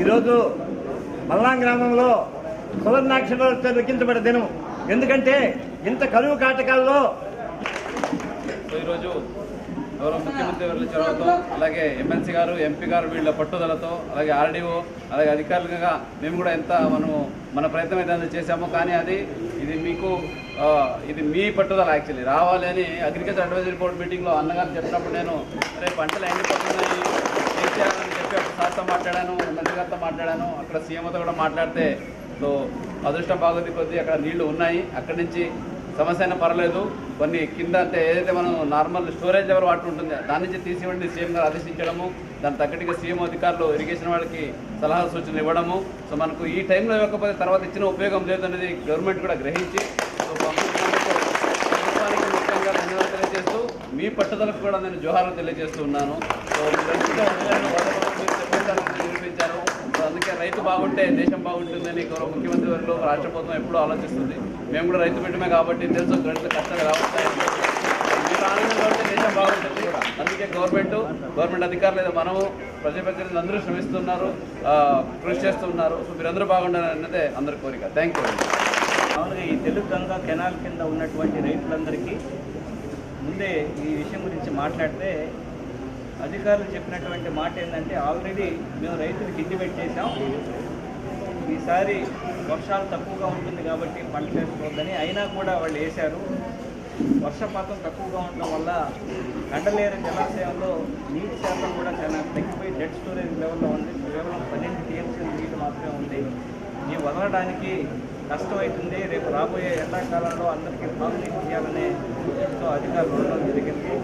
ఈరోజు మల్లాం గ్రామంలో సువర్ణాక్షరాలతో లిఖించబడే దినం. ఎందుకంటే ఇంత కరువు కాటకాల్లో ఈరోజు గౌరవ ముఖ్యమంత్రి గారి చొరవతో అలాగే ఎమ్మెల్సీ గారు ఎంపీ గారు వీళ్ళ పట్టుదలతో అలాగే ఆర్డీఓ అలాగే అధికారులుగా మేము కూడా ఎంత మనము మన ప్రయత్నం అయితే చేశామో కానీ అది ఇది మీకు ఇది మీ పట్టుదల యాక్చువల్లీ రావాలి అని అగ్రికల్చర్ అడ్వైజరీ బోర్డు మీటింగ్లో అన్నగారు చెప్పినప్పుడు నేను రేపు పంటలు ఎండిపోతున్నాయి ఏం చేయాలని చెప్పి అప్పుడు సార్తో మాట్లాడాను ఎమ్మెల్సీ గారితో మాట్లాడాను. అక్కడ సీఎంతో కూడా మాట్లాడితే సో అదృష్టం బాగుంది కొద్దీ అక్కడ నీళ్ళు ఉన్నాయి. అక్కడి నుంచి సమస్య అయినా పర్లేదు. కొన్ని కింద అంటే ఏదైతే మనం నార్మల్ స్టోరేజ్ ఎవరు వాటర్ ఉంటుంది దాని నుంచి తీసివ్వండి. సీఎం గారు ఆదేశించడము దాని తగ్గట్టుగా సీఎం అధికారులు ఇరిగేషన్ వాళ్ళకి సలహా సూచనలు ఇవ్వడము. సో మనకు ఈ టైంలో ఇవ్వకపోతే తర్వాత ఇచ్చిన ఉపయోగం లేదనేది గవర్నమెంట్ కూడా గ్రహించి సో ప్రభుత్వానికి ముఖ్యంగా ధన్యవాదాలు తెలియజేస్తూ మీ పట్టుదలకు కూడా నేను జోహార్లు తెలియజేస్తూ ఉన్నాను. సో మీరంతా ఉదయాన్నే వదలకుండా మీరు చెప్పిన దానికి నిరూపించారు సో అందుకే రైతు బాగుంటే దేశం బాగుంటుందని గౌరవ ముఖ్యమంత్రి వారిలో రాష్ట్ర ప్రభుత్వం ఎప్పుడూ ఆలోచిస్తుంది. మేము కూడా రైతు బిడ్డమే కాబట్టి తెలుసు గంటలు కష్టాలు కాబట్టి మీరు ఆనందం కాబట్టి దేశం బాగుంటుంది. అందుకే గవర్నమెంట్ గవర్నమెంట్ అధికారులు లేదా మనము ప్రజాప్రతినిధులు అందరూ శ్రమిస్తున్నారు కృషి చేస్తున్నారు. సో మీరందరూ బాగుండాలన్నదే అందరి కోరిక. థ్యాంక్ యూ మామూలుగా ఈ తెలుగు గంగా కెనాల్ కింద ఉన్నటువంటి రైతులందరికీ ముందే ఈ విషయం గురించి మాట్లాడితే అధికారులు చెప్పినటువంటి మాట ఏంటంటే ఆల్రెడీ మేము రైతులు ఇంటి పెట్టేశాం. ఈసారి వర్షాలు తక్కువగా ఉంటుంది కాబట్టి పంట వేసుకోవద్దని అయినా కూడా వాళ్ళు వేశారు. వర్షపాతం తక్కువగా ఉండడం వల్ల కండలేరు జలాశయంలో నీటి శాతం కూడా చాలా తగ్గిపోయి డెడ్ స్టోరేజ్ లెవెల్లో ఉంది. కేవలం పన్నెండు టీఎంసీ నీటి మాత్రమే ఉంది. ఇవి వదలడానికి కష్టమవుతుంది రేపు రాబోయే ఎండాకాలంలో అందరికీ తాగునీరు చేయాలనే ఉద్దేశంతో అధికారులు ఉండడం జరిగింది.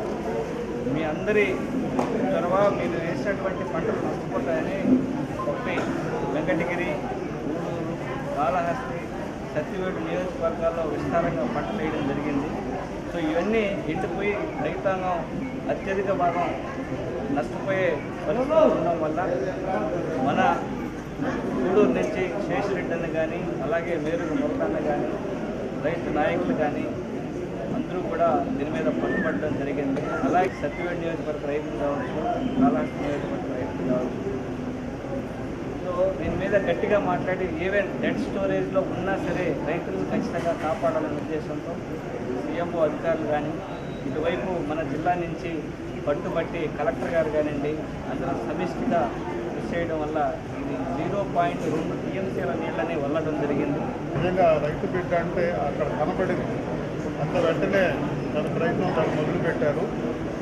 మీ అందరి చొరవ మీరు వేసినటువంటి పంటలు నష్టపోతాయని చెప్పి వెంకటగిరి ఊరూరు కాళహస్తి సత్యవేడు నియోజకవర్గాల్లో విస్తారంగా పంటలు వేయడం జరిగింది. సో ఇవన్నీ ఎండిపోయి రైతాంగం అత్యధిక భాగం నష్టపోయే పరిస్థితులు ఉండడం వల్ల మన గూడూరు నుంచి శేషరెడ్డి అన్న కానీ అలాగే మేరుగు మొత్తాన్ని కానీ రైతు నాయకులు కానీ అందరూ కూడా దీని మీద పట్టుబడడం జరిగింది. అలాగే సత్యవేడ్ నియోజకవర్గ రైతులు కావచ్చు కాళహస్తి నియోజకవర్గ రైతులు కావచ్చు. సో దీని మీద గట్టిగా మాట్లాడి ఈవెన్ డెడ్ స్టోరేజ్లో ఉన్నా సరే రైతులను ఖచ్చితంగా కాపాడాలనే ఉద్దేశంతో సీఎంఓ అధికారులు కానీ ఇటువైపు మన జిల్లా నుంచి పట్టుబట్టి కలెక్టర్ గారు కానివ్వండి అందరూ సమిష్టిగా కృషి చేయడం వల్ల ఇది జీరో పాయింట్ రెండు టీఎంసీల నీళ్ళని వల్లడం జరిగింది. నిజంగా రైతు బిడ్డ అంటే అక్కడ కనపడింది. అంత వెంటనే తన ప్రయత్నం తను మొదలుపెట్టారు.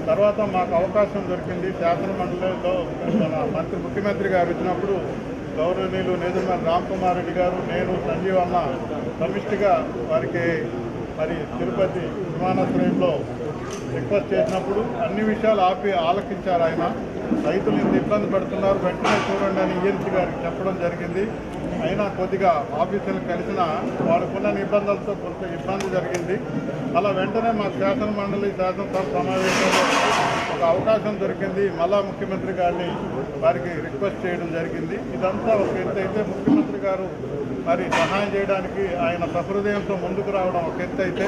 తర్వాత మాకు అవకాశం దొరికింది. శాసనమండలిలో మన మంత్రి ముఖ్యమంత్రి గారు వచ్చినప్పుడు గౌరవనీయులు నేదుమల్ రామ్ కుమార్ రెడ్డి గారు నేను సంజీవ్ అన్న సమిష్టిగా వారికి మరి తిరుపతి విమానాశ్రయంలో రిక్వెస్ట్ చేసినప్పుడు అన్ని విషయాలు ఆపి ఆలకించారు ఆయన. రైతులు ఇంత ఇబ్బంది పడుతున్నారు వెంటనే చూడండి అని ఏఎన్సీ గారికి చెప్పడం జరిగింది. అయినా కొద్దిగా ఆఫీసులు కలిసిన వాళ్ళకున్న నిబంధనలతో కొంత ఇబ్బంది జరిగింది. అలా వెంటనే మా శాసన మండలి శాసనసభ సమావేశంలో ఒక అవకాశం దొరికింది. మళ్ళా ముఖ్యమంత్రి గారిని వారికి రిక్వెస్ట్ చేయడం జరిగింది. ఇదంతా ఒక ఎత్తు అయితే ముఖ్యమంత్రి గారు మరి సహాయం చేయడానికి ఆయన సహృదయంతో ముందుకు రావడం ఒక ఎత్తు అయితే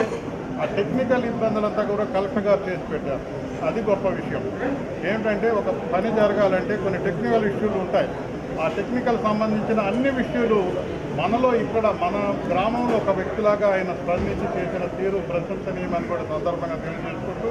ఆ టెక్నికల్ ఇబ్బందులంతా కూడా కలెక్టర్ చేసి పెట్టారు. అది గొప్ప విషయం. ఏంటంటే ఒక పని జరగాలంటే కొన్ని టెక్నికల్ ఇష్యూలు ఉంటాయి. ఆ టెక్నికల్ సంబంధించిన అన్ని విషయాలు మనలో ఇక్కడ మన గ్రామంలో ఒక వ్యక్తిలాగా ఆయన స్పందించి చేసిన తీరు ప్రశంసనీయమని కూడా సందర్భంగా తెలియజేసుకుంటూ